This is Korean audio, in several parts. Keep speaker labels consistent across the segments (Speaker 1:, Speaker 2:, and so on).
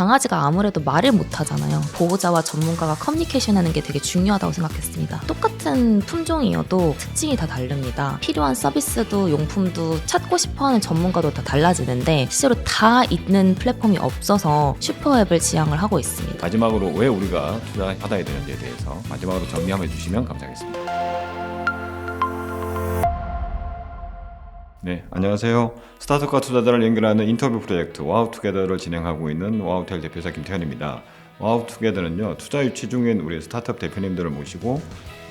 Speaker 1: 강아지가 아무래도 말을 못 하잖아요. 보호자와 전문가가 커뮤니케이션 하는 게 되게 중요하다고 생각했습니다. 똑같은 품종이어도 특징이 다 다릅니다. 필요한 서비스도 용품도 찾고 싶어 하는 전문가도 다 달라지는데 실제로 다 있는 플랫폼이 없어서 슈퍼앱을 지향을 하고 있습니다.
Speaker 2: 마지막으로 왜 우리가 투자받아야 되는지에 대해서 마지막으로 정리해 주시면 감사하겠습니다. 네, 안녕하세요. 스타트업과 투자자를 연결하는 인터뷰 프로젝트 와우투게더를 진행하고 있는 와우텔 대표자 김태현입니다. 와우투게더는요 투자 유치 중인 우리 스타트업 대표님들을 모시고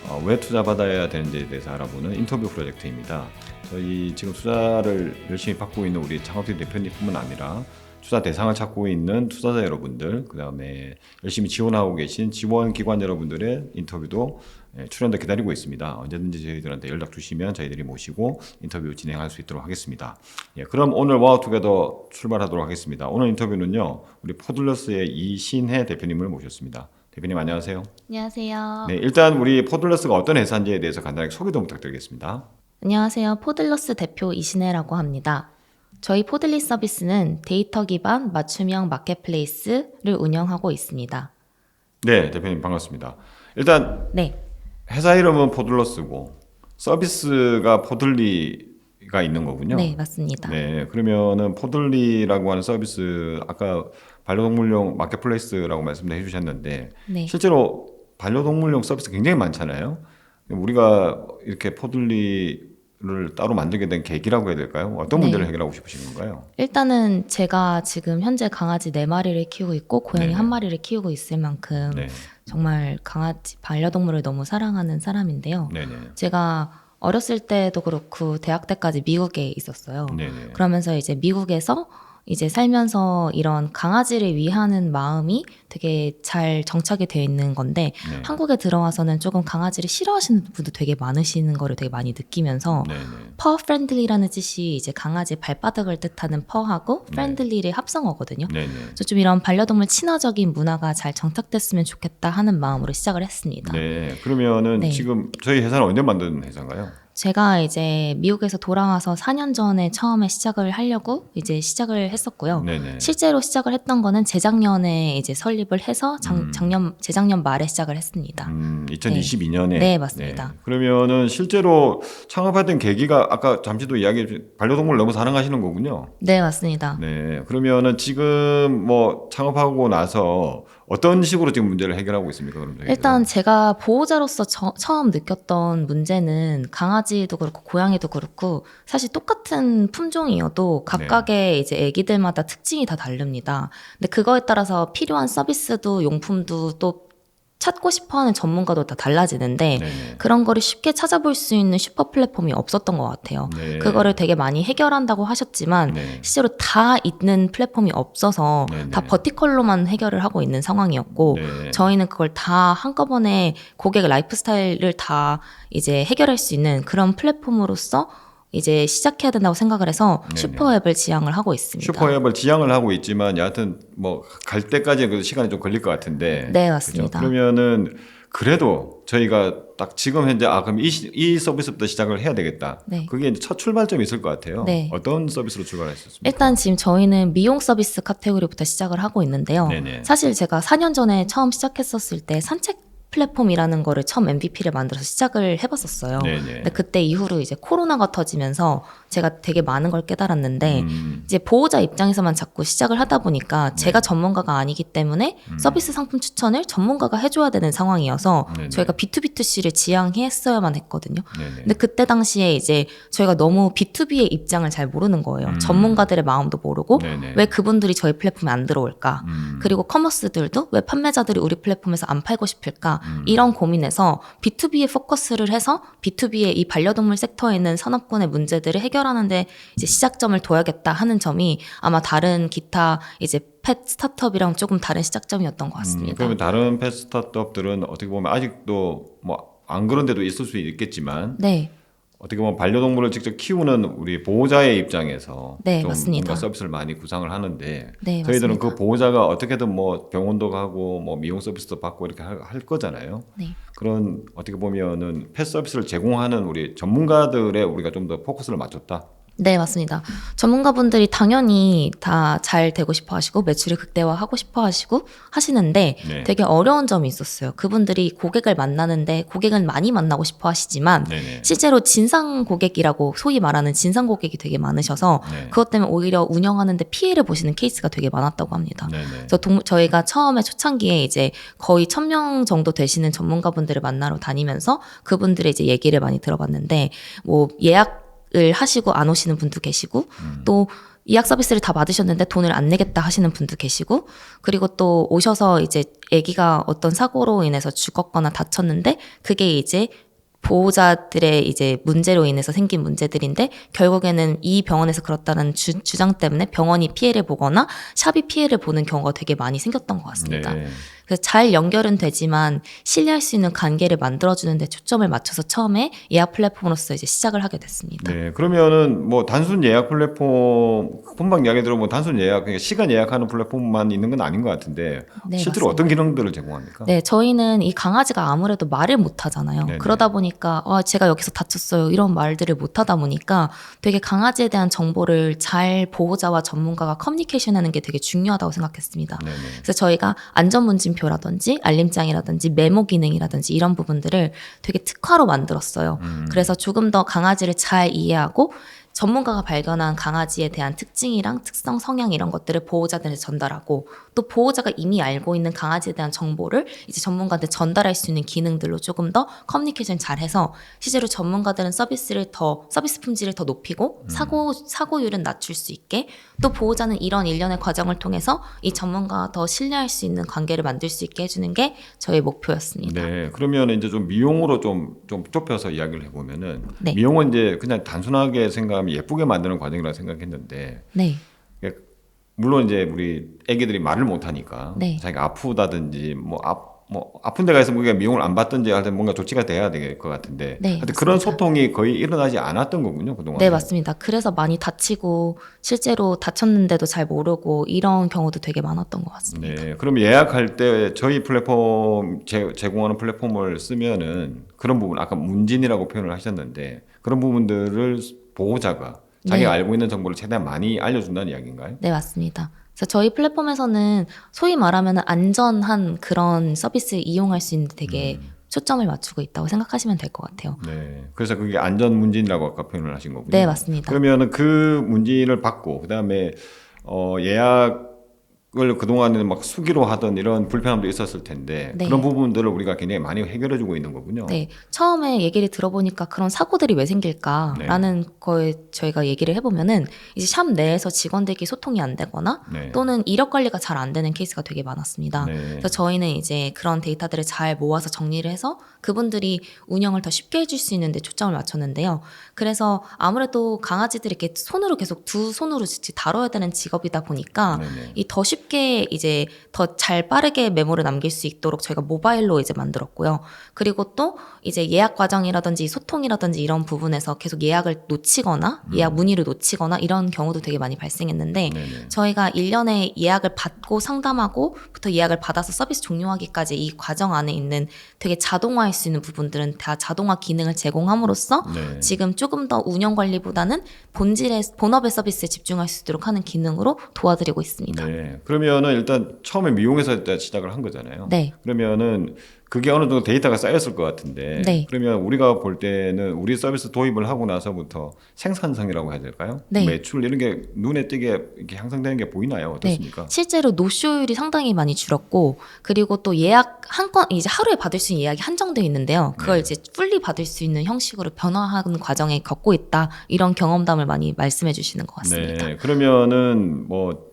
Speaker 2: 어, 왜 투자 받아야 되는지에 대해서 알아보는 인터뷰 프로젝트입니다. 저희 지금 투자를 열심히 받고 있는 우리 창업팀 대표님뿐만 아니라 투자 대상을 찾고 있는 투자자 여러분들, 그 다음에 열심히 지원하고 계신 지원 기관 여러분들의 인터뷰도 예, 출연도 기다리고 있습니다. 언제든지 저희들한테 연락 주시면 저희들이 모시고 인터뷰 진행할 수 있도록 하겠습니다. 예, 그럼 오늘 와우투게더 출발하도록 하겠습니다. 오늘 인터뷰는요, 우리 포들러스의 이신혜 대표님을 모셨습니다. 대표님 안녕하세요.
Speaker 1: 안녕하세요.
Speaker 2: 네, 일단 우리 포들러스가 어떤 회사인지에 대해서 간단하게 소개 좀 부탁드리겠습니다.
Speaker 1: 안녕하세요. 포들러스 대표 이신혜라고 합니다. 저희 포들리 서비스는 데이터 기반 맞춤형 마켓플레이스를 운영하고 있습니다.
Speaker 2: 네, 대표님 반갑습니다. 일단
Speaker 1: 네,
Speaker 2: 회사 이름은 포들러스고 서비스가 포들리가 있는 거군요.
Speaker 1: 네, 맞습니다.
Speaker 2: 네, 그러면은 포들리라고 하는 서비스 아까 반려동물용 마켓플레이스라고 말씀해 주셨는데
Speaker 1: 네.
Speaker 2: 실제로 반려동물용 서비스 굉장히 많잖아요. 우리가 이렇게 포들리를 따로 만들게 된 계기라고 해야 될까요? 어떤
Speaker 1: 네.
Speaker 2: 문제를 해결하고 싶으신 건가요?
Speaker 1: 일단은 제가 지금 현재 강아지 네 마리를 키우고 있고 고양이
Speaker 2: 네네.
Speaker 1: 한 마리를 키우고 있을 만큼
Speaker 2: 네,
Speaker 1: 정말 강아지 반려동물을 너무 사랑하는 사람인데요.
Speaker 2: 네, 네,
Speaker 1: 제가 어렸을 때도 그렇고 대학 때까지 미국에 있었어요.
Speaker 2: 네, 네.
Speaker 1: 그러면서 이제 미국에서 이제 살면서 이런 강아지를 위하는 마음이 되게 잘 정착이 되어 있는 건데
Speaker 2: 네.
Speaker 1: 한국에 들어와서는 조금 강아지를 싫어하시는 분도 되게 많으시는 거를 되게 많이 느끼면서
Speaker 2: 네, 네.
Speaker 1: 퍼 프렌들리라는 뜻이 이제 강아지 발바닥을 뜻하는 퍼하고
Speaker 2: 네.
Speaker 1: 프렌들리의 합성어거든요. 그래서 좀 이런 반려동물 친화적인 문화가 잘 정착됐으면 좋겠다 하는 마음으로 시작을 했습니다.
Speaker 2: 네, 그러면은
Speaker 1: 네.
Speaker 2: 지금 저희 회사는 언제 만든 회사인가요?
Speaker 1: 제가 이제 미국에서 돌아와서 4년 전에 처음에 시작을 하려고 이제 시작을 했었고요.
Speaker 2: 네, 네.
Speaker 1: 실제로 시작을 했던 거는 재작년에 이제 설립을 해서 작,
Speaker 2: 음.
Speaker 1: 작년 재작년 말에 시작을 했습니다.
Speaker 2: 음, 2022년에
Speaker 1: 네, 맞습니다.
Speaker 2: 그러면은 실제로 창업했던 계기가 아까 잠시도 이야기 반려동물 너무 사랑하시는 거군요.
Speaker 1: 네, 맞습니다.
Speaker 2: 네. 그러면은 지금 뭐 창업하고 나서 어떤 식으로 지금 문제를 해결하고 있습니까? 그럼?
Speaker 1: 일단 제가 보호자로서 저- 처음 느꼈던 문제는 강아지도 그렇고 고양이도 그렇고 사실 똑같은 품종이어도 각각의 이제 애기들마다 특징이 다 다릅니다. 근데 그거에 따라서 필요한 서비스도 용품도 또 찾고 싶어하는 전문가도 다 달라지는데
Speaker 2: 네네.
Speaker 1: 그런 거를 쉽게 찾아볼 수 있는 슈퍼 플랫폼이 없었던 것 같아요.
Speaker 2: 네.
Speaker 1: 그거를 되게 많이 해결한다고 하셨지만
Speaker 2: 네.
Speaker 1: 실제로 다 있는 플랫폼이 없어서
Speaker 2: 네네.
Speaker 1: 다 버티컬로만 해결을 하고 있는 상황이었고
Speaker 2: 네.
Speaker 1: 저희는 그걸 다 한꺼번에 고객 라이프 스타일을 다 이제 해결할 수 있는 그런 플랫폼으로서 이제 시작해야 된다고 생각을 해서
Speaker 2: 네네.
Speaker 1: 슈퍼앱을 지향을 하고 있습니다.
Speaker 2: 슈퍼앱을 지향을 하고 있지만 여하튼 뭐 갈 때까지 그 시간이 좀 걸릴 것 같은데.
Speaker 1: 네? 맞습니다.
Speaker 2: 그러면은 그래도 저희가 딱 지금 현재 아 그럼 이, 시- 이 서비스부터 시작을 해야 되겠다.
Speaker 1: 네.
Speaker 2: 그게 이제 첫 출발점이 있을 것 같아요.
Speaker 1: 네.
Speaker 2: 어떤 서비스로 출발하셨습니까?
Speaker 1: 일단 지금 저희는 미용 서비스 카테고리부터 시작을 하고 있는데요.
Speaker 2: 네네.
Speaker 1: 사실 제가 4년 전에 처음 시작했었을 때 산책 플랫폼이라는 거를 처음 MVP를 만들어서 시작을 해봤었어요.
Speaker 2: 네네.
Speaker 1: 근데 그때 이후로 이제 코로나가 터지면서 제가 되게 많은 걸 깨달았는데
Speaker 2: 음,
Speaker 1: 이제 보호자 입장에서만 자꾸 시작을 하다 보니까
Speaker 2: 네.
Speaker 1: 제가 전문가가 아니기 때문에
Speaker 2: 음.
Speaker 1: 서비스 상품 추천을 전문가가 해줘야 되는 상황이어서
Speaker 2: 네네.
Speaker 1: 저희가 B2B2C를 지향했어야만 했거든요.
Speaker 2: 네네.
Speaker 1: 근데 그때 당시에 이제 저희가 너무 B2B의 입장을 잘 모르는 거예요.
Speaker 2: 음.
Speaker 1: 전문가들의 마음도 모르고
Speaker 2: 네네.
Speaker 1: 왜 그분들이 저희 플랫폼에 안 들어올까?
Speaker 2: 음,
Speaker 1: 그리고 커머스들도 왜 판매자들이 우리 플랫폼에서 안 팔고 싶을까?
Speaker 2: 음.
Speaker 1: 이런 고민에서 B2B에 포커스를 해서 B2B의 이 반려동물 섹터에 있는 산업군의 문제들을 해결하는데 이제 시작점을 둬야겠다 하는 점이 아마 다른 기타 이제 펫 스타트업이랑 조금 다른 시작점이었던 것
Speaker 2: 음,
Speaker 1: 같습니다.
Speaker 2: 그러면 다른 펫 스타트업들은 어떻게 보면 아직도 뭐 안 그런 데도 있을 수 있겠지만
Speaker 1: 네,
Speaker 2: 어떻게 보면 반려동물을 직접 키우는 우리 보호자의 입장에서
Speaker 1: 네,
Speaker 2: 좀
Speaker 1: 맞습니다.
Speaker 2: 뭔가 서비스를 많이 구상을 하는데
Speaker 1: 네,
Speaker 2: 저희들은
Speaker 1: 맞습니다.
Speaker 2: 그 보호자가 어떻게든 뭐 병원도 가고 뭐 미용 서비스도 받고 이렇게 할, 할 거잖아요.
Speaker 1: 네.
Speaker 2: 그런 어떻게 보면은 펫 서비스를 제공하는 우리 전문가들의 우리가 좀 더 포커스를 맞췄다.
Speaker 1: 네, 맞습니다. 전문가분들이 당연히 다 잘 되고 싶어 하시고 매출을 극대화하고 싶어 하시고 하시는데
Speaker 2: 네.
Speaker 1: 되게 어려운 점이 있었어요. 그분들이 고객을 만나는데 고객을 많이 만나고 싶어 하시지만
Speaker 2: 네네.
Speaker 1: 실제로 진상 고객이라고 소위 말하는 진상 고객이 되게 많으셔서
Speaker 2: 네.
Speaker 1: 그것 때문에 오히려 운영하는데 피해를 보시는 케이스가 되게 많았다고 합니다.
Speaker 2: 네네.
Speaker 1: 그래서 동- 저희가 처음에 초창기에 이제 거의 1000명 정도 되시는 전문가분들을 만나러 다니면서 그분들의 이제 얘기를 많이 들어봤는데 뭐 예약 을 하시고 안 오시는 분도 계시고
Speaker 2: 음.
Speaker 1: 또 예약 서비스를 다 받으셨는데 돈을 안 내겠다 하시는 분도 계시고 그리고 또 오셔서 이제 아기가 어떤 사고로 인해서 죽었거나 다쳤는데 그게 이제 보호자들의 이제 문제로 인해서 생긴 문제들인데 결국에는 이 병원에서 그렇다는 주, 주장 때문에 병원이 피해를 보거나 샵이 피해를 보는 경우가 되게 많이 생겼던 것 같습니다.
Speaker 2: 네.
Speaker 1: 그래서 잘 연결은 되지만 신뢰할 수 있는 관계를 만들어주는데 초점을 맞춰서 처음에 예약 플랫폼으로서 이제 시작을 하게 됐습니다.
Speaker 2: 네, 그러면은 뭐 단순 예약 플랫폼 본방 이야기 들어보면 단순 예약 그러니까 시간 예약하는 플랫폼만 있는 건 아닌 것 같은데
Speaker 1: 네,
Speaker 2: 실제로
Speaker 1: 맞습니다.
Speaker 2: 어떤 기능들을 제공합니까?
Speaker 1: 네, 저희는 이 강아지가 아무래도 말을 못 하잖아요.
Speaker 2: 네네.
Speaker 1: 그러다 보니까 아, 제가 여기서 다쳤어요. 이런 말들을 못 하다 보니까 되게 강아지에 대한 정보를 잘 보호자와 전문가가 커뮤니케이션 하는 게 되게 중요하다고 생각했습니다.
Speaker 2: 네네.
Speaker 1: 그래서 저희가 안전문진 표라든지 알림장이라든지 메모 기능이라든지 이런 부분들을 되게 특화로 만들었어요.
Speaker 2: 음.
Speaker 1: 그래서 조금 더 강아지를 잘 이해하고 전문가가 발견한 강아지에 대한 특징이랑 특성, 성향 이런 것들을 보호자들한테 전달하고 또 보호자가 이미 알고 있는 강아지에 대한 정보를 이제 전문가한테 전달할 수 있는 기능들로 조금 더 커뮤니케이션 잘해서 실제로 전문가들은 서비스를 더 서비스 품질을 더 높이고 사고 사고율은 낮출 수 있게 또 보호자는 이런 일련의 과정을 통해서 이 전문가가 더 신뢰할 수 있는 관계를 만들 수 있게 해주는 게 저희 목표였습니다.
Speaker 2: 네, 그러면 이제 좀 미용으로 좀, 좀 좁혀서 이야기를 해보면은
Speaker 1: 네.
Speaker 2: 미용은 이제 그냥 단순하게 생각하면 예쁘게 만드는 과정이라고 생각했는데
Speaker 1: 네.
Speaker 2: 물론 이제 우리 애기들이 말을 못하니까
Speaker 1: 네.
Speaker 2: 자기가 아프다든지 뭐, 아, 뭐 아픈 데가 있으면 우리가 미용을 안 받든지 하여튼 뭔가 조치가 돼야 될 것 같은데
Speaker 1: 네,
Speaker 2: 하여튼 그런
Speaker 1: 맞습니다.
Speaker 2: 소통이 거의 일어나지 않았던 거군요 그동안.
Speaker 1: 네, 맞습니다. 그래서 많이 다치고 실제로 다쳤는데도 잘 모르고 이런 경우도 되게 많았던 것 같습니다.
Speaker 2: 네, 그럼 예약할 때 저희 플랫폼 제, 제공하는 플랫폼을 쓰면은 그런 부분 아까 문진이라고 표현을 하셨는데 그런 부분들을 보호자가 자기가
Speaker 1: 네.
Speaker 2: 알고 있는 정보를 최대한 많이 알려준다는 이야기인가요?
Speaker 1: 네, 맞습니다. 그래서 저희 플랫폼에서는 소위 말하면 안전한 그런 서비스를 이용할 수 있는데 되게
Speaker 2: 음.
Speaker 1: 초점을 맞추고 있다고 생각하시면 될 것 같아요.
Speaker 2: 네, 그래서 그게 안전 문진이라고 아까 표현을 하신 거군요.
Speaker 1: 네, 맞습니다.
Speaker 2: 그러면은 그 문진을 받고 그다음에 어 예약 을 그동안에는 막 수기로 하던 이런 불편함도 있었을 텐데
Speaker 1: 네.
Speaker 2: 그런 부분들을 우리가 굉장히 많이 해결해 주고 있는 거군요.
Speaker 1: 네, 처음에 얘기를 들어보니까 그런 사고들이 왜 생길까라는
Speaker 2: 네.
Speaker 1: 거에 저희가 얘기를 해보면은 이제 샵 내에서 직원들끼리 소통이 안 되거나
Speaker 2: 네.
Speaker 1: 또는 이력 관리가 잘 안 되는 케이스가 되게 많았습니다.
Speaker 2: 네.
Speaker 1: 그래서 저희는 이제 그런 데이터들을 잘 모아서 정리를 해서 그분들이 운영을 더 쉽게 해줄 수 있는데 초점을 맞췄는데요. 그래서 아무래도 강아지들이 이렇게 손으로 계속 두 손으로 다뤄야 되는 직업이다 보니까
Speaker 2: 네네.
Speaker 1: 이더 쉽게 이제 더 잘 빠르게 메모를 남길 수 있도록 저희가 모바일로 이제 만들었고요. 그리고 또 이제 예약 과정이라든지 소통이라든지 이런 부분에서 계속 예약을 놓치거나 예약 문의를 놓치거나 이런 경우도 되게 많이 발생했는데
Speaker 2: 네네.
Speaker 1: 저희가 1년에 예약을 받고 상담하고부터 예약을 받아서 서비스 종료하기까지 이 과정 안에 있는 되게 자동화할 수 있는 부분들은 다 자동화 기능을 제공함으로써
Speaker 2: 네.
Speaker 1: 지금 조금 더 운영 관리보다는 본질의 본업의 서비스에 집중할 수 있도록 하는 기능으로 도와드리고 있습니다.
Speaker 2: 네. 그러면은 일단 처음에 미용에서 시작을 한 거잖아요.
Speaker 1: 네.
Speaker 2: 그러면은 그게 어느 정도 데이터가 쌓였을 것 같은데
Speaker 1: 네.
Speaker 2: 그러면 우리가 볼 때는 우리 서비스 도입을 하고 나서부터 생산성이라고 해야 될까요?
Speaker 1: 네.
Speaker 2: 매출 이런 게 눈에 띄게 이렇게 향상되는 게 보이나요? 어떻습니까?
Speaker 1: 실제로 노쇼율이 상당히 많이 줄었고 그리고 또 예약 한 건 이제 하루에 받을 수 있는 예약이 한정되어 있는데요. 그걸
Speaker 2: 네.
Speaker 1: 이제 풀리 받을 수 있는 형식으로 변화하는 과정에 겪고 있다. 이런 경험담을 많이 말씀해 주시는 것 같습니다.
Speaker 2: 네. 그러면은 뭐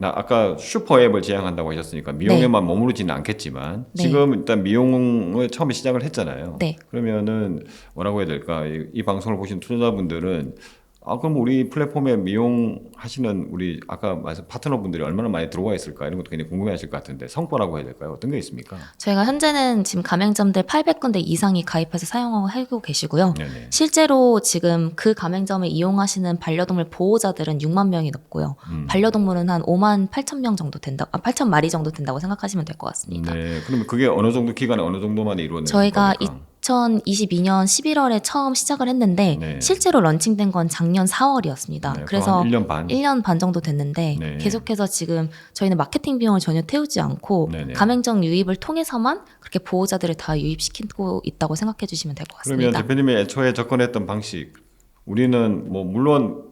Speaker 2: 나 아까 슈퍼 앱을 지향한다고 하셨으니까 미용에만 머무르지는 않겠지만
Speaker 1: 네.
Speaker 2: 지금 일단 미용을 처음에 시작을 했잖아요.
Speaker 1: 네.
Speaker 2: 그러면은 뭐라고 해야 될까? 이, 이 방송을 보신 투자자분들은 아 그럼 우리 플랫폼에 미용하시는 우리 아까 말씀 파트너분들이 얼마나 많이 들어와 있을까 이런 것도 굉장히 궁금해하실 것 같은데 성과라고 해야 될까요? 어떤 게 있습니까?
Speaker 1: 저희가 현재는 지금 가맹점들 800군데 이상이 가입해서 사용하고 하고 계시고요.
Speaker 2: 네네.
Speaker 1: 실제로 지금 그 가맹점을 이용하시는 반려동물 보호자들은 6만 명이 넘고요.
Speaker 2: 음.
Speaker 1: 반려동물은 한 5만 8천 명 정도 된다, 아, 8천 마리 정도 된다고 생각하시면 될 것 같습니다.
Speaker 2: 네. 그러면 그게 어느 정도 기간에 어느 정도 만에 이루어지는
Speaker 1: 저희가
Speaker 2: 겁니까?
Speaker 1: 2022년 11월에 처음 시작을 했는데
Speaker 2: 네.
Speaker 1: 실제로 런칭된 건 작년 4월이었습니다.
Speaker 2: 네,
Speaker 1: 그래서
Speaker 2: 1년 반.
Speaker 1: 1년 반 정도 됐는데
Speaker 2: 네.
Speaker 1: 계속해서 지금 저희는 마케팅 비용을 전혀 태우지 않고
Speaker 2: 네네.
Speaker 1: 가맹점 유입을 통해서만 그렇게 보호자들을 다 유입시키고 있다고 생각해 주시면 될것
Speaker 2: 그러면
Speaker 1: 같습니다.
Speaker 2: 대표님이 애초에 접근했던 방식 우리는 뭐 물론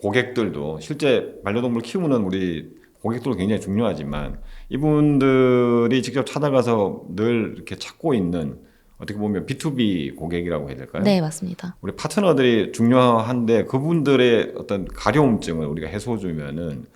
Speaker 2: 고객들도 실제 반려동물 키우는 우리 고객들도 굉장히 중요하지만 이분들이 직접 찾아가서 늘 이렇게 찾고 있는 어떻게 보면 B2B 고객이라고 해야 될까요?
Speaker 1: 네, 맞습니다.
Speaker 2: 우리 파트너들이 중요한데 그분들의 어떤 가려움증을 우리가 해소해 주면은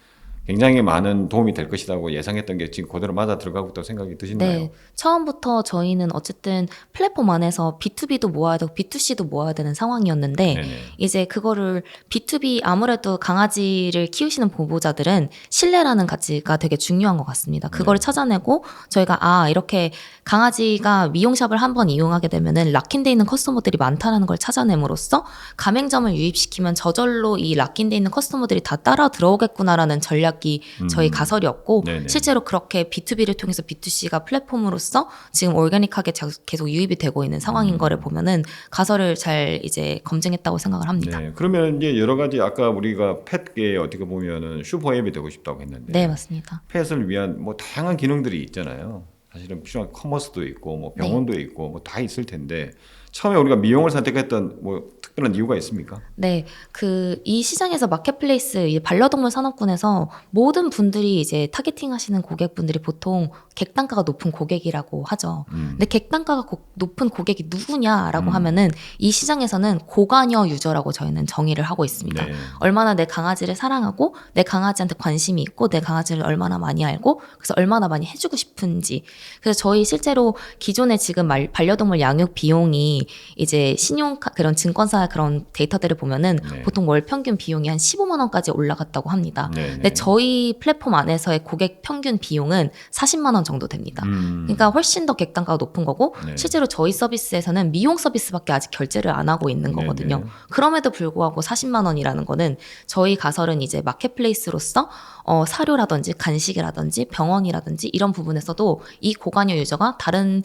Speaker 2: 굉장히 많은 도움이 될 것이라고 예상했던 게 지금 그대로 맞아 들어가고 있다고 생각이 드시나요?
Speaker 1: 네. 처음부터 저희는 어쨌든 플랫폼 안에서 B2B도 모아야 되고 B2C도 모아야 되는 상황이었는데
Speaker 2: 네네.
Speaker 1: 이제 그거를 B2B 아무래도 강아지를 키우시는 보호자들은 신뢰라는 가치가 되게 중요한 것 같습니다. 그거를
Speaker 2: 네.
Speaker 1: 찾아내고 저희가 아 이렇게 강아지가 미용샵을 한번 이용하게 되면은 락인돼 있는 커스터머들이 많다는 걸 찾아냄으로써 가맹점을 유입시키면 저절로 이 락인돼 있는 커스터머들이 다 따라 들어오겠구나라는 전략 이 저희
Speaker 2: 음.
Speaker 1: 가설이었고
Speaker 2: 네네.
Speaker 1: 실제로 그렇게 B2B를 통해서 B2C가 플랫폼으로서 지금 올가닉하게 자- 계속 유입이 되고 있는 상황인
Speaker 2: 음.
Speaker 1: 거를 보면은 가설을 잘 이제 검증했다고 생각을 합니다.
Speaker 2: 네, 그러면 이제 여러 가지 아까 우리가 펫계에 어떻게 보면은 슈퍼앱이 되고 싶다고 했는데
Speaker 1: 네, 맞습니다.
Speaker 2: 펫을 위한 뭐 다양한 기능들이 있잖아요. 사실은 필요한 커머스도 있고 뭐 병원도 있고 뭐 다 있을 텐데 처음에 우리가 미용을 선택했던 뭐 특별한 이유가 있습니까?
Speaker 1: 네, 그 이 시장에서 마켓플레이스 이 반려동물 산업군에서 모든 분들이 이제 타겟팅 하시는 고객분들이 보통 객단가가 높은 고객이라고 하죠.
Speaker 2: 음.
Speaker 1: 근데 객단가가 고- 높은 고객이 누구냐라고
Speaker 2: 음.
Speaker 1: 하면은 이 시장에서는 고관여 유저라고 저희는 정의를 하고 있습니다.
Speaker 2: 네.
Speaker 1: 얼마나 내 강아지를 사랑하고 내 강아지한테 관심이 있고 내 강아지를 얼마나 많이 알고 그래서 얼마나 많이 해주고 싶은지 그래서 저희 실제로 기존에 지금 말- 반려동물 양육 비용이 이제 신용 카 그런 증권사 그런 데이터들을 보면은
Speaker 2: 네.
Speaker 1: 보통 월 평균 비용이 한 15만 원까지 올라갔다고 합니다.
Speaker 2: 네.
Speaker 1: 근데 저희 플랫폼 안에서의 고객 평균 비용은 40만 원 정도 됩니다.
Speaker 2: 음.
Speaker 1: 그러니까 훨씬 더 객단가가 높은 거고
Speaker 2: 네.
Speaker 1: 실제로 저희 서비스에서는 미용 서비스밖에 아직 결제를 안 하고 있는
Speaker 2: 네,
Speaker 1: 거거든요.
Speaker 2: 네.
Speaker 1: 그럼에도 불구하고 40만 원이라는 거는 저희 가설은 이제 마켓플레이스로서 어, 사료라든지 간식이라든지 병원이라든지 이런 부분에서도 이 고관여 유저가 다른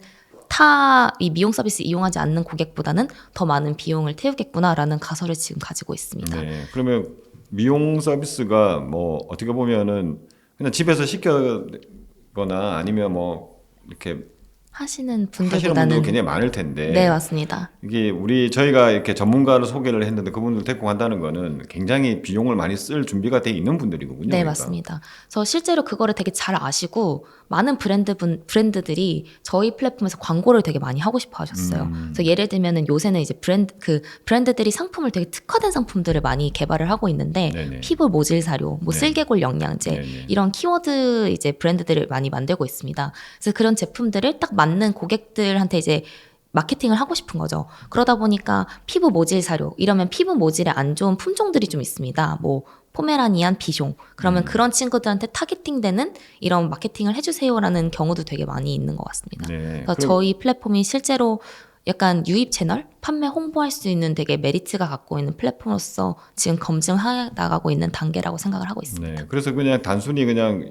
Speaker 1: 타 이 미용 서비스 이용하지 않는 고객보다는 더 많은 비용을 태우겠구나라는 가설을 지금 가지고 있습니다.
Speaker 2: 네. 그러면 미용 서비스가 뭐 어떻게 보면은 그냥 집에서 시켜거나 아니면 뭐 이렇게
Speaker 1: 하시는
Speaker 2: 하시는 분들
Speaker 1: 분들보다는
Speaker 2: 굉장히 많을 텐데
Speaker 1: 네 맞습니다.
Speaker 2: 이게 우리 저희가 이렇게 전문가를 소개를 했는데 그분들 데리고 간다는 거는 굉장히 비용을 많이 쓸 준비가 돼 있는 분들이거든요.
Speaker 1: 네,
Speaker 2: 그러니까.
Speaker 1: 맞습니다. 저 실제로 그거를 되게 잘 아시고 많은 브랜드 분, 브랜드들이 저희 플랫폼에서 광고를 되게 많이 하고 싶어 하셨어요.
Speaker 2: 음.
Speaker 1: 그래서 예를 들면은 요새는 이제 브랜드 그 브랜드들이 상품을 되게 특화된 상품들을 많이 개발을 하고 있는데
Speaker 2: 네네.
Speaker 1: 피부 모질 사료, 뭐
Speaker 2: 네.
Speaker 1: 쓸개골 영양제
Speaker 2: 네네.
Speaker 1: 이런 키워드 이제 브랜드들을 많이 만들고 있습니다. 그래서 그런 제품들을 딱 맞는 고객들한테 이제 마케팅을 하고 싶은 거죠. 그러다 보니까 피부 모질 사료 이러면 피부 모질에 안 좋은 품종들이 좀 있습니다. 뭐 포메라니안, 비숑. 그러면
Speaker 2: 음.
Speaker 1: 그런 친구들한테 타겟팅되는 이런 마케팅을 해주세요라는 경우도 되게 많이 있는 것 같습니다.
Speaker 2: 네.
Speaker 1: 그래서
Speaker 2: 그럼-
Speaker 1: 저희 플랫폼이 실제로 약간 유입 채널, 판매 홍보할 수 있는 되게 메리트가 갖고 있는 플랫폼으로서 지금 검증해 나가고 있는 단계라고 생각을 하고 있습니다.
Speaker 2: 네. 그래서 그냥 단순히 그냥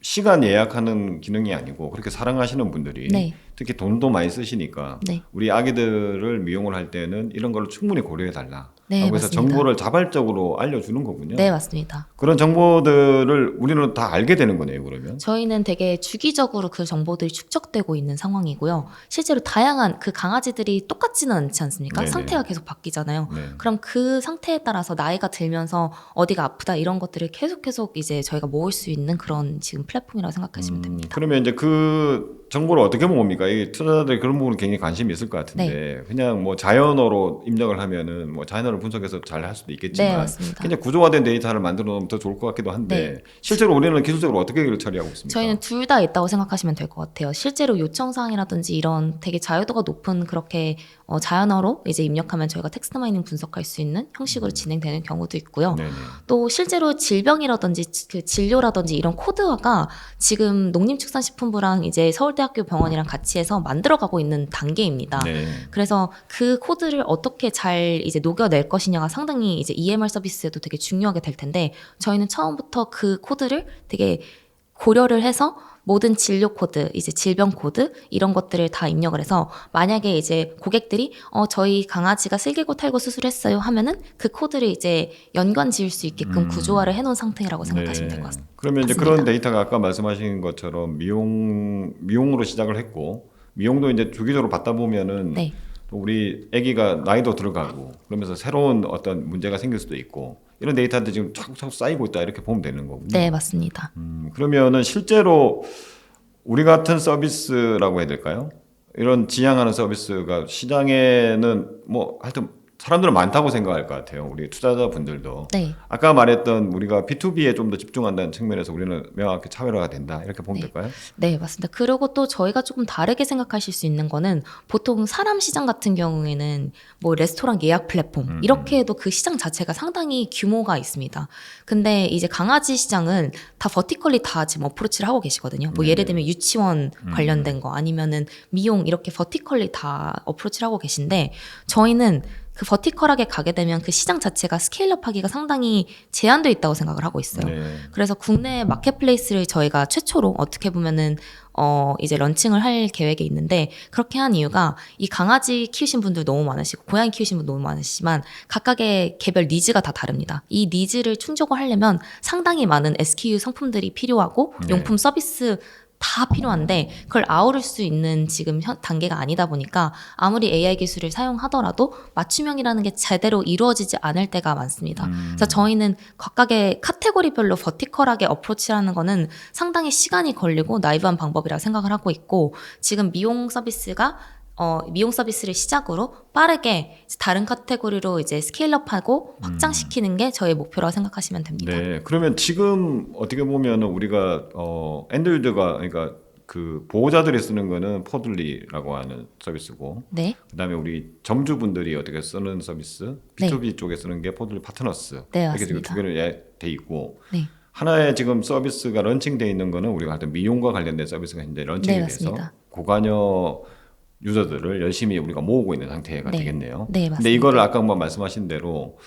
Speaker 2: 시간 예약하는 기능이 아니고 그렇게 사랑하시는 분들이
Speaker 1: 네.
Speaker 2: 특히 돈도 많이 쓰시니까
Speaker 1: 네.
Speaker 2: 우리 아기들을 미용을 할 때는 이런 걸로 충분히 고려해 달라.
Speaker 1: 네,
Speaker 2: 하고 해서
Speaker 1: 맞습니다.
Speaker 2: 정보를 자발적으로 알려주는 거군요.
Speaker 1: 네, 맞습니다.
Speaker 2: 그런 정보들을 우리는 다 알게 되는 거네요. 그러면.
Speaker 1: 저희는 되게 주기적으로 그 정보들이 축적되고 있는 상황이고요. 실제로 다양한 그 강아지들이 똑같지는 않지 않습니까?
Speaker 2: 네네.
Speaker 1: 상태가 계속 바뀌잖아요.
Speaker 2: 네.
Speaker 1: 그럼 그 상태에 따라서 나이가 들면서 어디가 아프다 이런 것들을 계속 계속 이제 저희가 모을 수 있는 그런 지금 플랫폼이라고 생각하시면
Speaker 2: 음,
Speaker 1: 됩니다.
Speaker 2: 그러면 이제 그 정보를 어떻게 모읍니까? 이 투자자들이 그런 부분에 굉장히 관심이 있을 것 같은데
Speaker 1: 네.
Speaker 2: 그냥 뭐 자연어로 입력을 하면은 뭐 자연어를 분석해서 잘 할 수도
Speaker 1: 네,
Speaker 2: 있겠지만
Speaker 1: 맞습니다.
Speaker 2: 굉장히 구조화된 데이터를 만들어 놓으면 더 좋을 것 같기도 한데 실제로 우리는 기술적으로 어떻게 이걸 처리하고 있습니까?
Speaker 1: 네. 저희는 둘 다 있다고 생각하시면 될 것 같아요. 실제로 요청 사항이라든지 이런 되게 자유도가 높은 그렇게 어, 자연어로 이제 입력하면 저희가 텍스트 마이닝 분석할 수 있는 형식으로 진행되는 경우도 있고요.
Speaker 2: 네네.
Speaker 1: 또 실제로 질병이라든지 지- 그 진료라든지 이런 코드화가 지금 농림축산식품부랑 이제 서울대학교 병원이랑 같이 해서 만들어가고 있는 단계입니다.
Speaker 2: 네.
Speaker 1: 그래서 그 코드를 어떻게 잘 이제 녹여낼 것이냐가 상당히 이제 EMR 서비스에도 되게 중요하게 될 텐데 저희는 처음부터 그 코드를 되게 고려를 해서 모든 진료 코드, 이제 질병 코드 이런 것들을 다 입력을 해서 만약에 이제 고객들이 어 저희 강아지가 슬개고 탈고 수술했어요 하면은 그 코드를 이제 연관 지을 수 있게끔
Speaker 2: 음.
Speaker 1: 구조화를 해놓은 상태라고 생각하시면
Speaker 2: 네.
Speaker 1: 될것 같습니다.
Speaker 2: 그러면 이제. 그런 데이터가 아까 말씀하신 것처럼 미용 미용으로 시작을 했고 미용도 이제 주기적으로 받다 보면은
Speaker 1: 네,
Speaker 2: 또 우리 아기가 나이도 들어가고 그러면서 새로운 어떤 문제가 생길 수도 있고 이런 데이터한테 지금 차곡차곡 쌓이고 있다 이렇게 보면 되는 거군요.
Speaker 1: 네 맞습니다.
Speaker 2: 음, 그러면은 실제로 우리 같은 서비스라고 해야 될까요? 이런 지향하는 서비스가 시장에는 뭐 하여튼 사람들은 많다고 생각할 것 같아요. 우리 투자자분들도.
Speaker 1: 네.
Speaker 2: 아까 말했던 우리가 B2B에 좀 더 집중한다는 측면에서 우리는 명확히 차별화가 된다. 이렇게 보면
Speaker 1: 네.
Speaker 2: 될까요?
Speaker 1: 네, 맞습니다. 그리고 또 저희가 조금 다르게 생각하실 수 있는 거는 보통 사람 시장 같은 경우에는 뭐 레스토랑 예약 플랫폼
Speaker 2: 음.
Speaker 1: 이렇게 해도 그 시장 자체가 상당히 규모가 있습니다. 근데 이제 강아지 시장은 다 버티컬리 다 지금 어프로치를 하고 계시거든요. 뭐
Speaker 2: 네.
Speaker 1: 예를 들면 유치원
Speaker 2: 음.
Speaker 1: 관련된 거 아니면은 미용 이렇게 버티컬리 다 어프로치를 하고 계신데 저희는 그 버티컬하게 가게 되면 그 시장 자체가 스케일업 하기가 상당히 제한돼 있다고 생각을 하고 있어요.
Speaker 2: 네.
Speaker 1: 그래서 국내 마켓플레이스를 저희가 최초로 어떻게 보면은 어 이제 런칭을 할 계획이 있는데 그렇게 한 이유가 이 강아지 키우신 분들 너무 많으시고 고양이 키우신 분 너무 많으시지만 각각의 개별 니즈가 다 다릅니다. 이 니즈를 충족을 하려면 상당히 많은 SKU 상품들이 필요하고
Speaker 2: 네.
Speaker 1: 용품 서비스 다 필요한데 그걸 아우를 수 있는 지금 현, 단계가 아니다 보니까 아무리 AI 기술을 사용하더라도 맞춤형이라는 게 제대로 이루어지지 않을 때가 많습니다.
Speaker 2: 음.
Speaker 1: 그래서 저희는 각각의 카테고리별로 버티컬하게 어프로치라는 거는 상당히 시간이 걸리고 나이브한 방법이라고 생각을 하고 있고 지금 미용 서비스가 어, 미용 서비스를 시작으로 빠르게 다른 카테고리로 이제 스케일업하고 확장시키는 게 저희 목표라고 생각하시면 됩니다.
Speaker 2: 네. 그러면 지금 어떻게 보면 우리가 어 엔드 유저가 그러니까 그 보호자들이 쓰는 거는 포들리라고 하는 서비스고
Speaker 1: 네,
Speaker 2: 그다음에 우리 점주분들이 어떻게 쓰는 서비스
Speaker 1: 네.
Speaker 2: B2B 쪽에 쓰는 게 포들리 파트너스
Speaker 1: 네,
Speaker 2: 이렇게 지금. 두 개로 예- 돼 있고
Speaker 1: 네,
Speaker 2: 하나의 지금 서비스가 런칭돼 있는 거는 우리가 하여튼 미용과 관련된 서비스가 현재 런칭이
Speaker 1: 네,
Speaker 2: 돼서. 고관여 유저들을 열심히 우리가 모으고 있는 상태가
Speaker 1: 네.
Speaker 2: 되겠네요.
Speaker 1: 네,
Speaker 2: 근데
Speaker 1: 맞습니다.
Speaker 2: 이거를 아까 한번 말씀하신 대로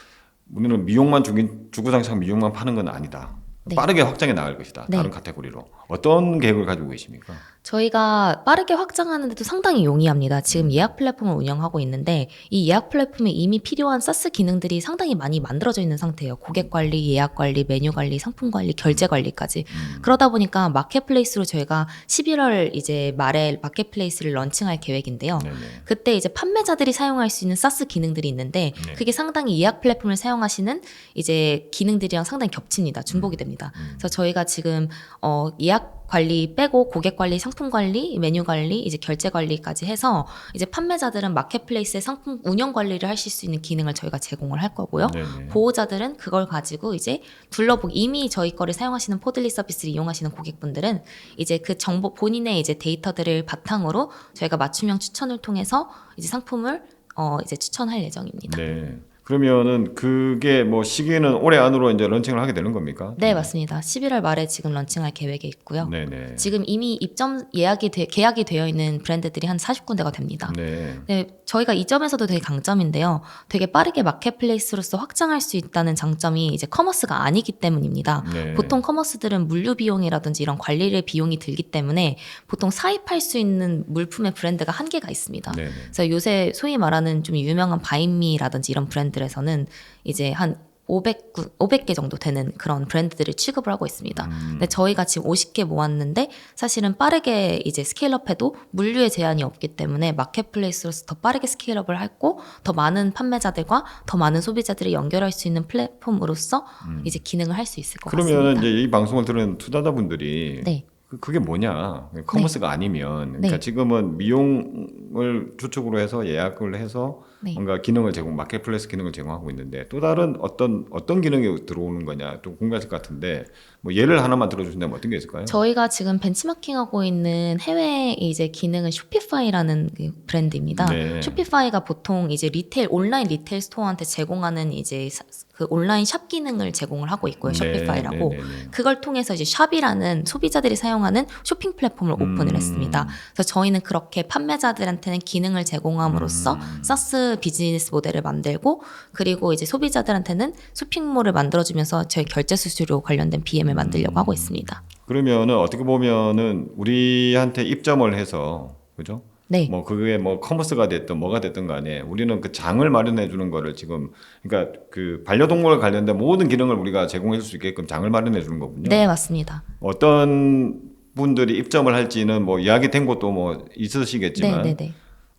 Speaker 2: 우리는 미용만 주구장창 미용만 파는 건 아니다.
Speaker 1: 네.
Speaker 2: 빠르게 확장해 나갈 것이다.
Speaker 1: 네.
Speaker 2: 다른 카테고리로 어떤 계획을 가지고 계십니까?
Speaker 1: 저희가 빠르게 확장하는데도 상당히 용이합니다. 지금 예약 플랫폼을 운영하고 있는데 이 예약 플랫폼에 이미 필요한 사스 기능들이 상당히 많이 만들어져 있는 상태예요. 고객 관리, 예약 관리, 메뉴 관리, 상품 관리, 결제 관리까지.
Speaker 2: 음.
Speaker 1: 그러다 보니까 마켓플레이스로 저희가 11월 이제 말에 마켓플레이스를 런칭할 계획인데요.
Speaker 2: 네네.
Speaker 1: 그때 이제 판매자들이 사용할 수 있는 사스 기능들이 있는데
Speaker 2: 네.
Speaker 1: 그게 상당히 예약 플랫폼을 사용하시는 이제 기능들이랑 상당히 겹칩니다. 중복이 됩니다.
Speaker 2: 음.
Speaker 1: 그래서 저희가 지금 어 예약 관리 빼고 고객 관리, 상품 관리, 메뉴 관리, 이제 결제 관리까지 해서 이제 판매자들은 마켓플레이스의 상품 운영 관리를 하실 수 있는 기능을 저희가 제공을 할 거고요.
Speaker 2: 네네.
Speaker 1: 보호자들은 그걸 가지고 이제 둘러보기 이미 저희 거를 사용하시는 포들리 서비스를 이용하시는 고객분들은 이제 그 정보 본인의 이제 데이터들을 바탕으로 저희가 맞춤형 추천을 통해서 이제 상품을 어 이제 추천할 예정입니다.
Speaker 2: 네. 그러면은 그게 뭐 시기는 올해 안으로 이제 런칭을 하게 되는 겁니까?
Speaker 1: 네, 맞습니다. 11월 말에 지금 런칭할 계획에 있고요.
Speaker 2: 네네.
Speaker 1: 지금 이미 입점 예약이 돼, 계약이 되어 있는 브랜드들이 한 40군데가 됩니다.
Speaker 2: 네.
Speaker 1: 네, 저희가 이 점에서도 되게 강점인데요. 되게 빠르게 마켓플레이스로서 확장할 수 있다는 장점이 이제 커머스가 아니기 때문입니다.
Speaker 2: 네.
Speaker 1: 보통 커머스들은 물류 비용이라든지 이런 관리의 비용이 들기 때문에 보통 사입할 수 있는 물품의 브랜드가 한계가 있습니다.
Speaker 2: 네네.
Speaker 1: 그래서 요새 소위 말하는 좀 유명한 바인미라든지 이런 브랜드 에서는 이제 한 500, 500개 정도 되는 그런 브랜드들을 취급을 하고 있습니다.
Speaker 2: 음.
Speaker 1: 근데 저희가 지금 50개 모았는데 사실은 빠르게 이제 스케일업해도 물류에 제한이 없기 때문에 마켓플레이스로서 더 빠르게 스케일업을 했고 더 많은 판매자들과 더 많은 소비자들을 연결할 수 있는 플랫폼으로서 이제 기능을 할 수 있을 것
Speaker 2: 음. 그러면
Speaker 1: 같습니다.
Speaker 2: 이제 이 방송을 들은 투자자분들이
Speaker 1: 네.
Speaker 2: 그- 그게 뭐냐? 커머스가 아니면 그러니까
Speaker 1: 네.
Speaker 2: 지금은 미용을 주축으로 해서 예약을 해서
Speaker 1: 네.
Speaker 2: 뭔가 기능을 제공, 마켓플레이스 기능을 제공하고 있는데 또 다른 어떤 어떤 기능이 들어오는 거냐 또 궁금하실 것 같은데 뭐 예를 하나만 들어주신다면 어떤 게 있을까요?
Speaker 1: 저희가 지금 벤치마킹하고 있는 해외 이제 기능은 쇼피파이라는 그 브랜드입니다.
Speaker 2: 네.
Speaker 1: 쇼피파이가 보통 이제 리테일 온라인 리테일 스토어한테 제공하는 이제 사- 그 온라인 샵 기능을 제공을 하고 있고요. 쇼피파이라고.
Speaker 2: 네, 네, 네, 네.
Speaker 1: 그걸 통해서 이제 샵이라는 소비자들이 사용하는 쇼핑 플랫폼을 오픈을
Speaker 2: 음.
Speaker 1: 했습니다. 그래서 저희는 그렇게 판매자들한테는 기능을 제공함으로써
Speaker 2: 음.
Speaker 1: 사스 사스 비즈니스 모델을 만들고 그리고 이제 소비자들한테는 쇼핑몰을 만들어주면서 저희 결제 수수료 관련된 BM을 만들려고 하고 있습니다.
Speaker 2: 그러면은 어떻게 보면은 우리한테 입점을 해서 그죠?
Speaker 1: 네.
Speaker 2: 뭐 그게 뭐 커머스가 됐든 뭐가 됐든 간에 우리는 그 장을 마련해 주는 거를 지금 그러니까 그 반려동물 관련된 모든 기능을 우리가 제공해 줄 수 있게끔 장을 마련해 주는 거군요.
Speaker 1: 네, 맞습니다.
Speaker 2: 어떤 분들이 입점을 할지는 뭐 이야기 된 것도 뭐
Speaker 1: 네,
Speaker 2: 있으시겠지만
Speaker 1: 네, 네.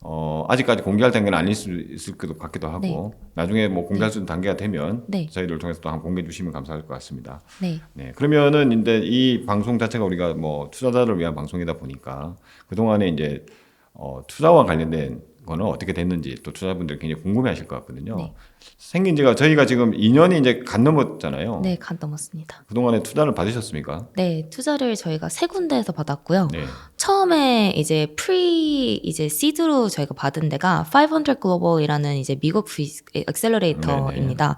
Speaker 2: 어 아직까지 공개할 단계는 아닐 수 있을 것 같기도 하고
Speaker 1: 네.
Speaker 2: 나중에 뭐 공개할 수 있는 단계가 되면
Speaker 1: 네.
Speaker 2: 저희를 통해서 또 한번 공개해 주시면 감사할 것 같습니다.
Speaker 1: 네.
Speaker 2: 네, 그러면은 이제 이 방송 자체가 우리가 뭐 투자자를 위한 방송이다 보니까 그 동안에 이제 어, 투자와 관련된 거는 어떻게 됐는지 또 투자분들 굉장히 궁금해하실 것 같거든요.
Speaker 1: 네.
Speaker 2: 생긴 지가 저희가 지금 2년이 이제 간 넘었잖아요.
Speaker 1: 네, 간 넘었습니다.
Speaker 2: 그 동안에 투자를 받으셨습니까?
Speaker 1: 네, 투자를 저희가 세 군데에서 받았고요.
Speaker 2: 네.
Speaker 1: 처음에 이제 프리 이제 시드로 저희가 받은 데가 500 글로벌이라는 이제 미국 엑셀러레이터입니다.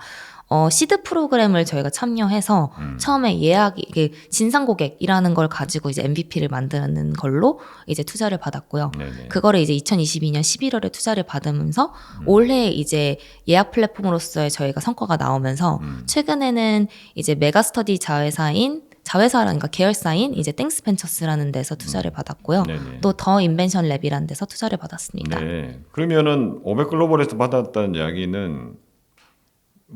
Speaker 1: 어, 시드 프로그램을 저희가 참여해서
Speaker 2: 음.
Speaker 1: 처음에 예약 이게 진상 고객이라는 걸 가지고 이제 MVP를 만드는 걸로 이제 투자를 받았고요.
Speaker 2: 네네.
Speaker 1: 그거를 이제 2022년 11월에 투자를 받으면서
Speaker 2: 음.
Speaker 1: 올해 이제 예약 플랫폼으로서의 저희가 성과가 나오면서
Speaker 2: 음.
Speaker 1: 최근에는 이제 메가스터디 자회사인 자회사라니까 계열사인 이제 땡스 벤처스라는 데서 투자를 받았고요.
Speaker 2: 네네.
Speaker 1: 또더 인벤션 랩이라는 데서 투자를 받았습니다.
Speaker 2: 네. 그러면은 500 글로벌에서 받았다는 이야기는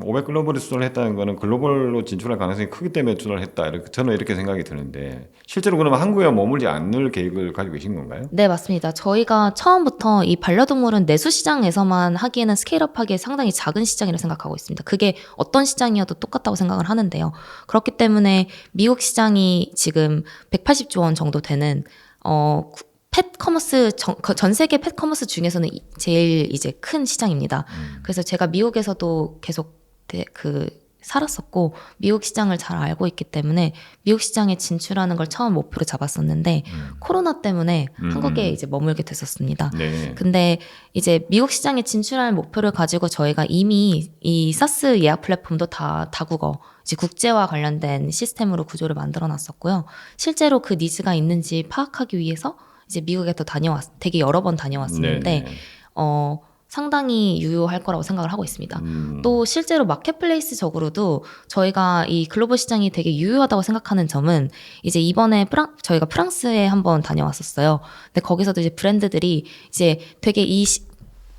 Speaker 2: 500 글로벌에 투자를 했다는 거는 글로벌로 진출할 가능성이 크기 때문에 투자를 했다. 이렇게 저는 이렇게 생각이 드는데 실제로 그러면 한국에 머물지 않을 계획을 가지고 계신 건가요?
Speaker 1: 네, 맞습니다. 저희가 처음부터 이 반려동물은 내수 시장에서만 하기에는 스케일업하기에 상당히 작은 시장이라고 생각하고 있습니다. 그게 어떤 시장이어도 똑같다고 생각을 하는데요. 그렇기 때문에 미국 시장이 지금 180조 원 정도 되는 어 구- 펫 커머스 전, 그전 세계 펫 커머스 중에서는 이- 제일 이제 큰 시장입니다.
Speaker 2: 음.
Speaker 1: 그래서 제가 미국에서도 계속 대- 그 살았었고 미국 시장을 잘 알고 있기 때문에 미국 시장에 진출하는 걸 처음 목표로 잡았었는데
Speaker 2: 음.
Speaker 1: 코로나 때문에
Speaker 2: 음.
Speaker 1: 한국에 이제 머물게 됐었습니다.
Speaker 2: 네.
Speaker 1: 근데 이제 미국 시장에 진출할 목표를 가지고 저희가 이미 이 사스 예약 플랫폼도 다 다국어 이제 국제화 관련된 시스템으로 구조를 만들어 놨었고요. 실제로 그 니즈가 있는지 파악하기 위해서 이제 미국에 또 다녀왔 되게 여러 번 다녀왔었는데
Speaker 2: 네네.
Speaker 1: 어 상당히 유효할 거라고 생각을 하고 있습니다.
Speaker 2: 음.
Speaker 1: 또 실제로 마켓플레이스적으로도 저희가 이 글로벌 시장이 되게 유효하다고 생각하는 점은 이제 이번에 프랑 저희가 프랑스에 한번 다녀왔었어요. 근데 거기서도 이제 브랜드들이 이제 되게 이 시-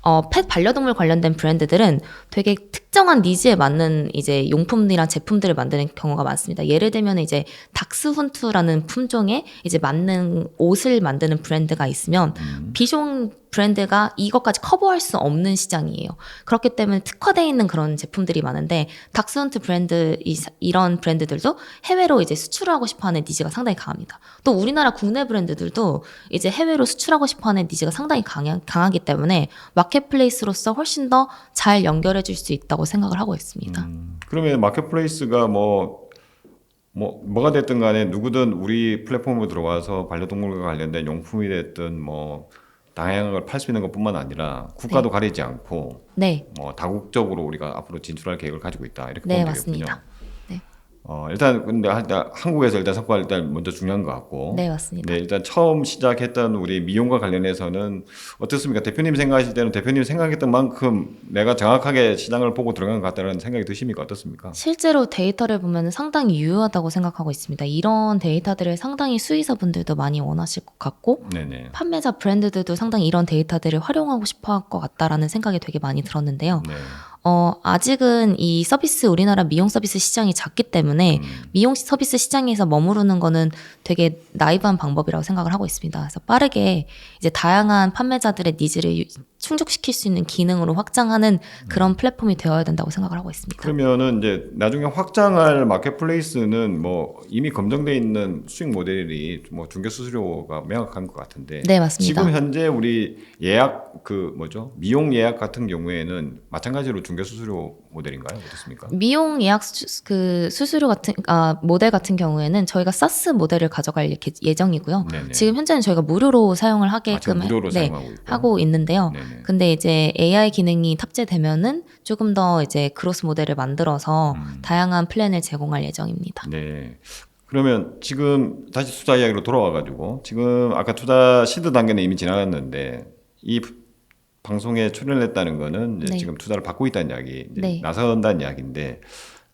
Speaker 1: 어, 펫 반려동물 관련된 브랜드들은 되게 특정한 니즈에 맞는 이제 용품이랑 제품들을 만드는 경우가 많습니다. 예를 들면 이제 닥스훈트라는 품종에 이제 맞는 옷을 만드는 브랜드가 있으면
Speaker 2: 음.
Speaker 1: 비숑 브랜드가 이것까지 커버할 수 없는 시장이에요. 그렇기 때문에 특화되어 있는 그런 제품들이 많은데 닥스훈트 브랜드 이, 이런 브랜드들도 해외로 이제 수출하고 싶어하는 니즈가 상당히 강합니다. 또 우리나라 국내 브랜드들도 이제 해외로 수출하고 싶어하는 니즈가 상당히 강하, 강하기 때문에 마켓플레이스로서 훨씬 더 잘 연결해 줄 수 있다고 생각을 하고 있습니다.
Speaker 2: 음, 그러면 마켓플레이스가 뭐, 뭐, 뭐가 됐든 간에 누구든 우리 플랫폼으로 들어와서 반려동물과 관련된 용품이 됐든 뭐, 다양한 걸 팔 수 있는 것 뿐만 아니라 국가도 가리지 않고
Speaker 1: 네,
Speaker 2: 뭐, 다국적으로 우리가 앞으로 진출할 계획을 가지고 있다. 이렇게
Speaker 1: 네
Speaker 2: 보면
Speaker 1: 맞습니다.
Speaker 2: 되겠군요.
Speaker 1: 네,
Speaker 2: 어, 일단 근데 일단 한국에서 일단 성과가 일단 먼저 중요한 것 같고.
Speaker 1: 네 맞습니다.
Speaker 2: 네, 일단 처음 시작했던 우리 미용과 관련해서는 어떻습니까? 대표님 생각하실 때는 대표님 생각했던 만큼 내가 정확하게 시장을 보고 들어간 것 같다는 생각이 드십니까? 어떻습니까?
Speaker 1: 실제로 데이터를 보면 상당히 유효하다고 생각하고 있습니다. 이런 데이터들을 상당히 수의사분들도 많이 원하실 것 같고
Speaker 2: 네네.
Speaker 1: 판매자 브랜드들도 상당히 이런 데이터들을 활용하고 싶어 할 것 같다라는 생각이 되게 많이 들었는데요.
Speaker 2: 네.
Speaker 1: 어, 아직은 이 서비스, 우리나라 미용 서비스 시장이 작기 때문에
Speaker 2: 음,
Speaker 1: 미용 서비스 시장에서 머무르는 거는 되게 나이브한 방법이라고 생각을 하고 있습니다. 그래서 빠르게 이제 다양한 판매자들의 니즈를 유- 충족시킬 수 있는 기능으로 확장하는 그런 플랫폼이 되어야 된다고 생각을 하고 있습니다.
Speaker 2: 그러면은 이제 나중에 확장할 마켓플레이스는 뭐 이미 검증돼 있는 수익 모델이 뭐 중개 수수료가 명확한 것 같은데.
Speaker 1: 네, 맞습니다.
Speaker 2: 지금 현재 우리 예약 그 뭐죠 미용 예약 같은 경우에는 마찬가지로 중개 수수료 모델인가요? 어떻습니까?
Speaker 1: 미용 예약 수, 그 수수료 같은 아 모델 같은 경우에는 저희가 사스 모델을 가져갈 예- 예정이고요.
Speaker 2: 네네.
Speaker 1: 지금 현재는 저희가 무료로 사용을
Speaker 2: 아,
Speaker 1: 하게끔
Speaker 2: 지금 무료로
Speaker 1: 네.
Speaker 2: 하고
Speaker 1: 있는데요.
Speaker 2: 네네.
Speaker 1: 근데 이제 AI 기능이 탑재되면은 조금 더 이제 크로스 모델을 만들어서
Speaker 2: 음.
Speaker 1: 다양한 플랜을 제공할 예정입니다.
Speaker 2: 네. 그러면 지금 다시 투자 이야기로 돌아와 가지고 지금 아까 투자 시드 단계는 이미 지나갔는데 이 방송에 출연을 했다는 거는
Speaker 1: 네.
Speaker 2: 지금 투자를 받고 있다는 이야기,
Speaker 1: 네.
Speaker 2: 나선다는 이야기인데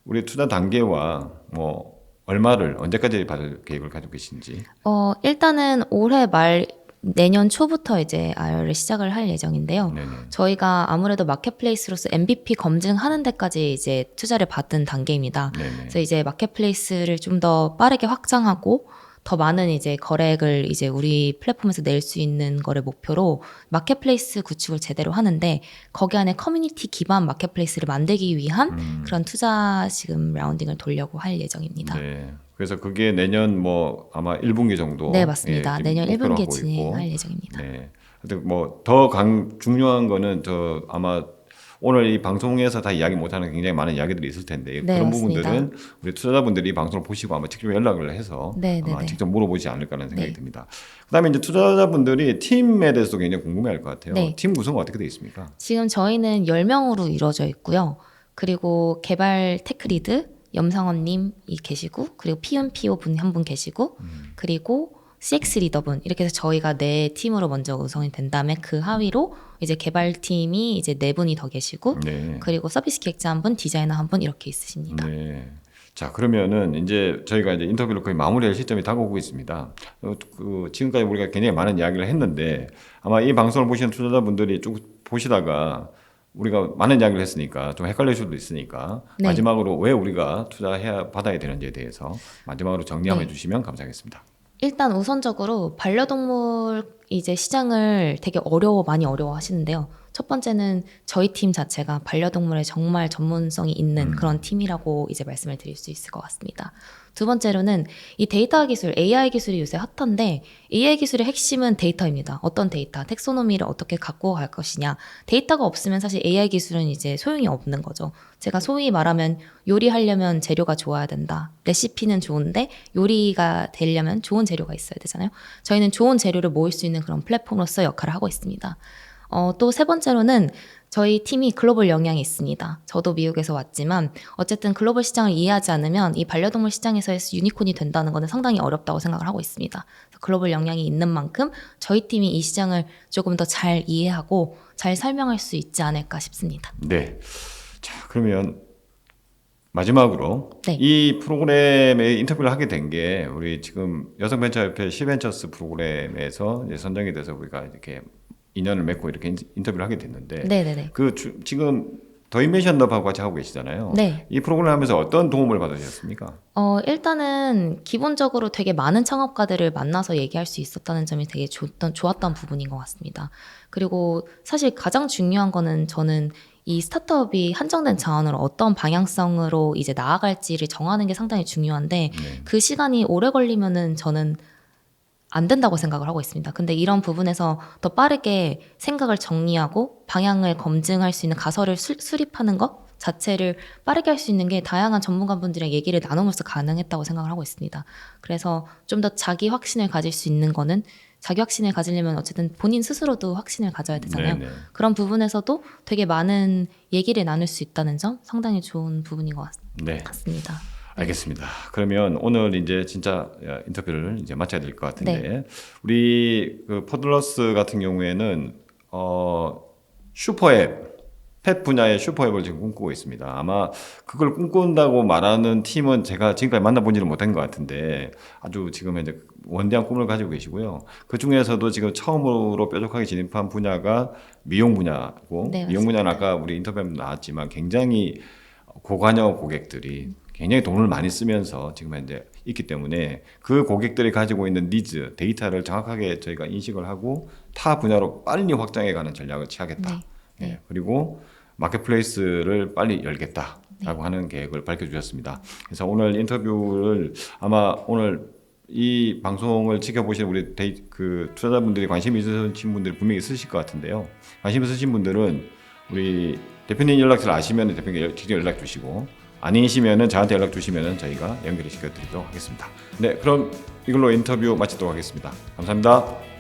Speaker 2: 우리 투자 단계와 뭐 얼마를 언제까지 받을 계획을 가지고 계신지.
Speaker 1: 어, 일단은 올해 말 내년 초부터 이제 IR을 시작을 할 예정인데요.
Speaker 2: 네네.
Speaker 1: 저희가 아무래도 마켓플레이스로서 MVP 검증하는 데까지 이제 투자를 받은 단계입니다.
Speaker 2: 네네.
Speaker 1: 그래서 이제 마켓플레이스를 좀 더 빠르게 확장하고 더 많은 이제 거래액을 이제 우리 플랫폼에서 낼 수 있는 거를 목표로 마켓플레이스 구축을 제대로 하는데 거기 안에 커뮤니티 기반 마켓플레이스를 만들기 위한
Speaker 2: 음.
Speaker 1: 그런 투자 지금 라운딩을 돌려고 할 예정입니다.
Speaker 2: 네. 그래서 그게 내년 뭐 아마 1분기 정도.
Speaker 1: 네, 맞습니다.
Speaker 2: 예,
Speaker 1: 내년
Speaker 2: 목표로
Speaker 1: 1분기에
Speaker 2: 하고
Speaker 1: 진행할
Speaker 2: 있고.
Speaker 1: 예정입니다.
Speaker 2: 네. 하여튼 뭐더 강 중요한 거는 저 아마 오늘 이 방송에서 다 이야기 못하는 굉장히 많은 이야기들이 있을 텐데
Speaker 1: 네,
Speaker 2: 그런
Speaker 1: 맞습니다.
Speaker 2: 부분들은 우리 투자자분들이 이 방송을 보시고 아마 직접 연락을 해서
Speaker 1: 네, 네,
Speaker 2: 아마
Speaker 1: 네.
Speaker 2: 직접 물어보지 않을까라는 생각이
Speaker 1: 네.
Speaker 2: 듭니다. 그다음에 이제 투자자분들이 팀에 대해서도 굉장히 궁금해할 것 같아요.
Speaker 1: 네.
Speaker 2: 팀 구성은 어떻게 되어 있습니까?
Speaker 1: 지금 저희는 10명으로 이루어져 있고요. 그리고 개발 테크리드 염상원님이 계시고 그리고 PMPO 분한 분 계시고
Speaker 2: 음.
Speaker 1: 그리고 CX 리더분 이렇게 해서 저희가 네 팀으로 먼저 구성이 된 다음에 그 하위로 이제 개발팀이 이제 네 분이 더 계시고
Speaker 2: 네.
Speaker 1: 그리고 서비스 기획자 한 분, 디자이너 한 분 이렇게 있으십니다.
Speaker 2: 네. 자 그러면은 이제 저희가 이제 인터뷰를 거의 마무리할 시점이 다가오고 있습니다. 어, 그 지금까지 우리가 굉장히 많은 이야기를 했는데 아마 이 방송을 보시는 투자자분들이 쭉 보시다가 우리가 많은 이야기를 했으니까 좀 헷갈릴 수도 있으니까
Speaker 1: 네.
Speaker 2: 마지막으로 왜 우리가 투자해야 받아야 되는지에 대해서 마지막으로 정리 한번
Speaker 1: 네.
Speaker 2: 해주시면 감사하겠습니다.
Speaker 1: 일단 우선적으로 반려동물 이제 시장을 되게 어려워 많이 어려워 하시는데요. 첫 번째는 저희 팀 자체가 반려동물에 정말 전문성이 있는
Speaker 2: 음.
Speaker 1: 그런 팀이라고 이제 말씀을 드릴 수 있을 것 같습니다. 두 번째로는 이 데이터 기술, AI 기술이 요새 핫한데 AI 기술의 핵심은 데이터입니다. 어떤 데이터, 텍소노미를 어떻게 갖고 갈 것이냐. 데이터가 없으면 사실 AI 기술은 이제 소용이 없는 거죠. 제가 소위 말하면 요리하려면 재료가 좋아야 된다. 레시피는 좋은데 요리가 되려면 좋은 재료가 있어야 되잖아요. 저희는 좋은 재료를 모을 수 있는 그런 플랫폼으로서 역할을 하고 있습니다. 어, 또 세 번째로는 저희 팀이 글로벌 영향이 있습니다. 저도 미국에서 왔지만 어쨌든 글로벌 시장을 이해하지 않으면 이 반려동물 시장에서 유니콘이 된다는 것은 상당히 어렵다고 생각을 하고 있습니다. 글로벌 영향이 있는 만큼 저희 팀이 이 시장을 조금 더 잘 이해하고 잘 설명할 수 있지 않을까 싶습니다.
Speaker 2: 네. 자 그러면 마지막으로
Speaker 1: 네.
Speaker 2: 이 프로그램에 인터뷰를 하게 된 게 우리 지금 여성벤처협회 시벤처스 프로그램에서 선정이 돼서 우리가 이렇게 인연을 맺고 이렇게 인- 인터뷰를 하게 됐는데
Speaker 1: 네네네.
Speaker 2: 그 주- 지금 더 인벤션더하고 같이 하고 계시잖아요.
Speaker 1: 네.
Speaker 2: 이 프로그램 하면서 어떤 도움을 받으셨습니까?
Speaker 1: 어, 일단은 기본적으로 되게 많은 창업가들을 만나서 얘기할 수 있었다는 점이 되게 좋던, 좋았던 부분인 것 같습니다. 그리고 사실 가장 중요한 거는 저는 이 스타트업이 한정된 자원으로 어떤 방향성으로 이제 나아갈지를 정하는 게 상당히 중요한데
Speaker 2: 네.
Speaker 1: 그 시간이 오래 걸리면은 저는 안 된다고 생각을 하고 있습니다. 근데 이런 부분에서 더 빠르게 생각을 정리하고 방향을 검증할 수 있는 가설을 수, 수립하는 것 자체를 빠르게 할 수 있는 게 다양한 전문가분들이랑 얘기를 나눔으로써 가능했다고 생각을 하고 있습니다. 그래서 좀 더 자기 확신을 가질 수 있는 거는 자기 확신을 가지려면 어쨌든 본인 스스로도 확신을 가져야 되잖아요.
Speaker 2: 네, 네.
Speaker 1: 그런 부분에서도 되게 많은 얘기를 나눌 수 있다는 점 상당히 좋은 부분인 것 같,
Speaker 2: 네.
Speaker 1: 같습니다.
Speaker 2: 알겠습니다. 그러면 오늘 이제 진짜 인터뷰를 이제 마쳐야 될 것 같은데
Speaker 1: 네.
Speaker 2: 우리 그 포들러스 같은 경우에는 어 슈퍼앱 펫 분야의 슈퍼앱을 지금 꿈꾸고 있습니다. 아마 그걸 꿈꾼다고 말하는 팀은 제가 지금까지 만나보지는 못한 것 같은데 아주 지금 이제 원대한 꿈을 가지고 계시고요. 그 중에서도 지금 처음으로 뾰족하게 진입한 분야가 미용 분야고
Speaker 1: 네,
Speaker 2: 미용 분야는 아까 우리 인터뷰에 나왔지만 굉장히 고관여 고객들이 굉장히 돈을 많이 쓰면서 지금 현재 있기 때문에 그 고객들이 가지고 있는 니즈, 데이터를 정확하게 저희가 인식을 하고 타 분야로 빨리 확장해가는 전략을 취하겠다.
Speaker 1: 네.
Speaker 2: 예, 그리고 마켓플레이스를 빨리 열겠다 라고 하는 계획을 밝혀주셨습니다. 그래서 오늘 인터뷰를 아마 오늘 이 방송을 지켜보시는 우리 데이, 그 투자자분들이 관심 있으신 분들이 분명히 있으실 것 같은데요. 관심 있으신 분들은 우리 대표님 연락처를 아시면 대표님 연- 직접 연락 주시고 아니시면은 저한테 연락 주시면은 저희가 연결을 시켜 드리도록 하겠습니다. 네, 그럼 이걸로 인터뷰 마치도록 하겠습니다. 감사합니다.